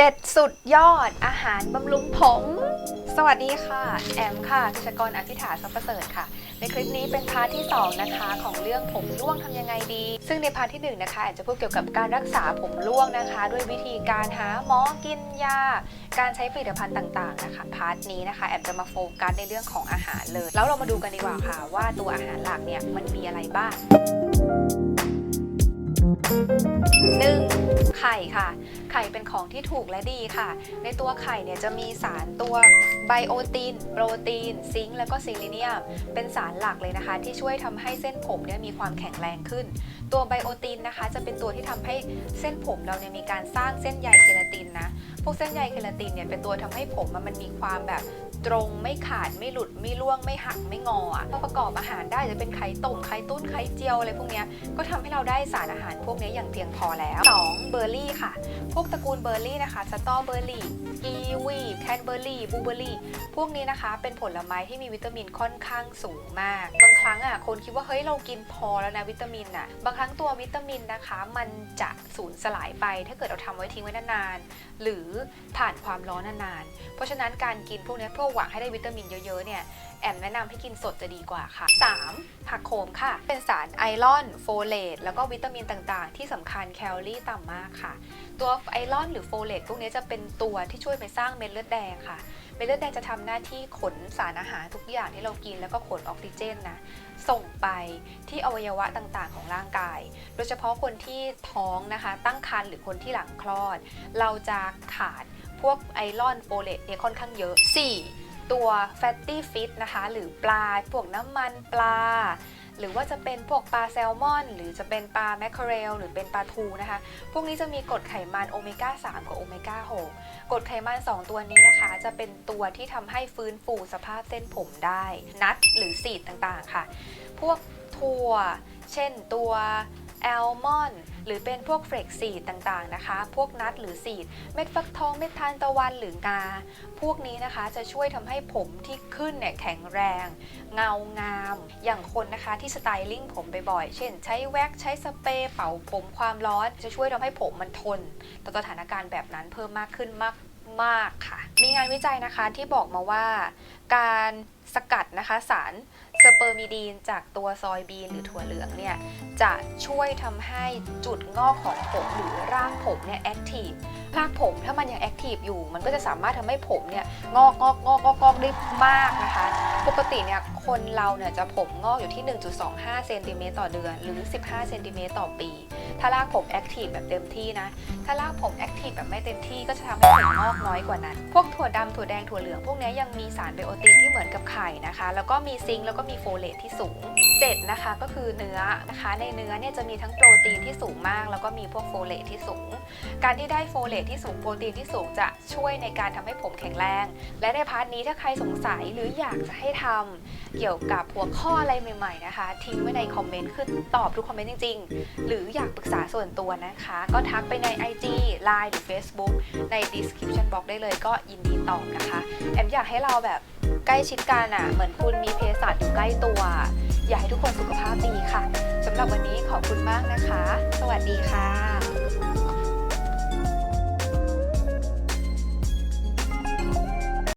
7 สุดยอดอาหารบำรุงผม สวัสดีค่ะ แอมค่ะพิชกรอธิษฐานสัพประเสริฐค่ะ ในคลิปนี้เป็นพาร์ทที่ 2 นะคะ ของเรื่องผมร่วงทำยังไงดี ซึ่งในพาร์ทที่ 1 นะคะแอมจะพูดเกี่ยวกับการรักษาผมร่วงนะคะ ด้วยวิธีการหาหมอกินยา การใช้ผลิตภัณฑ์ต่างๆนะคะพาร์ทนี้นะคะแอมจะมาโฟกัสในเรื่องของอาหารเลย แล้วเรามาดูกันดีกว่าค่ะ ว่าตัวอาหารหลักเนี่ยมันมีอะไรบ้าง 1. ไข่ค่ะ ไข่เป็นของที่ถูกและดีค่ะ ในตัวไข่เนี่ยจะมีสารตัวไบโอติน โปรตีน ซิงค์ แล้วก็ซิลิเนียม เป็นสารหลักเลยนะคะ ที่ช่วยทำให้เส้นผมเนี่ยมีความแข็งแรงขึ้น ตัวไบโอตินนะคะ จะเป็นตัวที่ทำให้เส้นผมเราเนี่ยมีการสร้างเส้นใยเคลาตินนะ พวกเส้นใยเคลาตินเนี่ยเป็นตัวทำให้ผมมันมีความแบบ ตรงไม่ขาดไม่หลุดไม่ร่วงไม่หักไม่งออะประกอบอาหารได้จะเป็นไข่ต้มไข่ตุ้นไข่เจียวอะไรพวกนี้ก็ทำให้เราได้สารอาหารพวกนี้อย่างเพียงพอแล้ว 2. เบอร์รี่ค่ะ พวกตระกูลเบอร์รี่นะคะสตรอเบอร์รี่กีวีแคนเบอร์รี่บูเบอร์รี่พวกนี้นะคะ เป็นผลไม้ที่มีวิตามินค่อนข้างสูงมากบางครั้งอะคนคิดว่าเฮ้ยเรากินพอแล้วนะวิตามินอะบางครั้งตัววิตามินนะคะ มันจะสูญสลายไป ถ้าเกิดเราทำไว้ทิ้งไว้นานๆหรือผ่านความร้อนนานๆเพราะฉะนั้นการกินพวกนี้เพื่อหวังให้ได้วิตามินเยอะๆเนี่ยแอมแนะนำให้กินสดจะดีกว่าค่ะ 3. ผักโขมค่ะ เป็นสารไอรอน โฟเลต แล้วก็วิตามินต่างๆ ที่สำคัญแคลอรี่ต่ำมากค่ะ ตัวไอรอนหรือโฟเลตพวกนี้จะเป็นตัวที่ช่วยไปสร้างเม็ดเลือดแดงค่ะ เม็ดเลือดแดงจะทำหน้าที่ขนสารอาหารทุกอย่างที่เรากินแล้วก็ขนออกซิเจนนะ ส่งไปที่อวัยวะต่างๆ ของร่างกาย โดยเฉพาะคนที่ท้องนะคะ ตั้งครรภ์หรือคนที่หลังคลอด เราจะขาดพวกไอรอนโฟเลตเนี่ยค่อนข้างเยอะ 4. ตัว fatty fish นะคะ หรือปลาพวกน้ำมันปลา หรือว่าจะเป็นพวกปลาแซลมอน หรือจะเป็นปลาแมคเคอเรลหรือเป็นปลาทูนะคะ พวกนี้จะมีกรดไขมันโอเมก้า 3 กับโอเมก้า 6กรดไขมัน 2 ตัวนี้นะคะ จะเป็นตัวที่ทำให้ฟื้นฟูสภาพเส้นผมได้ นัทหรือซีดต่างๆค่ะ พวกถั่ว เช่นตัว แอลมอนด์หรือเป็นพวกเฟรกซีดต่างๆนะคะ พวกนัทหรือซีด เม็ดฟักทอง เม็ดทานตะวันหรืองา พวกนี้นะคะจะช่วยทำให้ผมที่ขึ้นเนี่ยแข็งแรง เงางาม อย่างคนนะคะที่สไตลิ่งผมบ่อยๆ เช่น ใช้แว็กใช้สเปรย์เป่าผมความร้อน จะช่วยทำให้ผมมันทน ต่อสถานการณ์แบบนั้นเพิ่มมากขึ้นมากมากค่ะ มีงานวิจัยนะคะที่บอกมาว่า การสกัดนะคะสาร สเปอร์มิดีนจากตัวซอยบีนหรือถั่วเหลืองเนี่ยจะช่วยทำให้จุดงอกของผมหรือรากผมเนี่ยแอคทีฟรากผมถ้ามันยังแอคทีฟอยู่ มันก็จะสามารถทำให้ผมเนี่ยงอกงอกงอกงอกงอกได้มากนะคะ ปกติเนี่ยคนเราเนี่ยจะผมงอกอยู่ที่ 1.25เซนติเมตรต่อเดือนหรือ 15เซนติเมตรต่อปี ถ้ารากผมแอคทีฟแบบเต็มที่นะ ถ้ารากผมแอคทีฟแบบไม่เต็มที่ก็จะทำให้ผมงอกน้อยกว่านั้น พวกถั่วดำถั่วแดงถั่วเหลืองพวกนี้ยังมีสารไบโอตินที่เหมือนกับไข่นะคะ แล้วก็มีซิงค์แล้วก็มีโฟเลตที่สูง 7 นะคะก็คือเนื้อนะคะ ในเนื้อเนี่ยจะมีทั้งโปรตีนที่สูงมาก แล้วก็มีพวกโฟเลตที่สูง การที่ได้โฟเลตที่สูงโปรตีนที่สูงจะช่วยในการทำให้ผมแข็งแรง และในพาร์ทนี้ถ้าใครสงสัยหรืออยากจะให้ทำเกี่ยวกับหัวข้ออะไรใหม่ๆนะคะ ทิ้งไว้ในคอมเมนต์คือตอบทุกคอมเมนต์จริง ๆ หรืออยากปรึกษาส่วนตัวนะคะ ก็ทักไปใน IG Line หรือ Facebook ใน description box ได้เลยก็ยินดีตอบนะคะ แอมอยากให้เราแบบ ใกล้ชิดกันอะ เหมือนคุณมีเภสัชอยู่ใกล้ตัว อยากให้ทุกคนสุขภาพดีค่ะสำหรับวันนี้ขอบคุณมากนะคะ สวัสดีค่ะ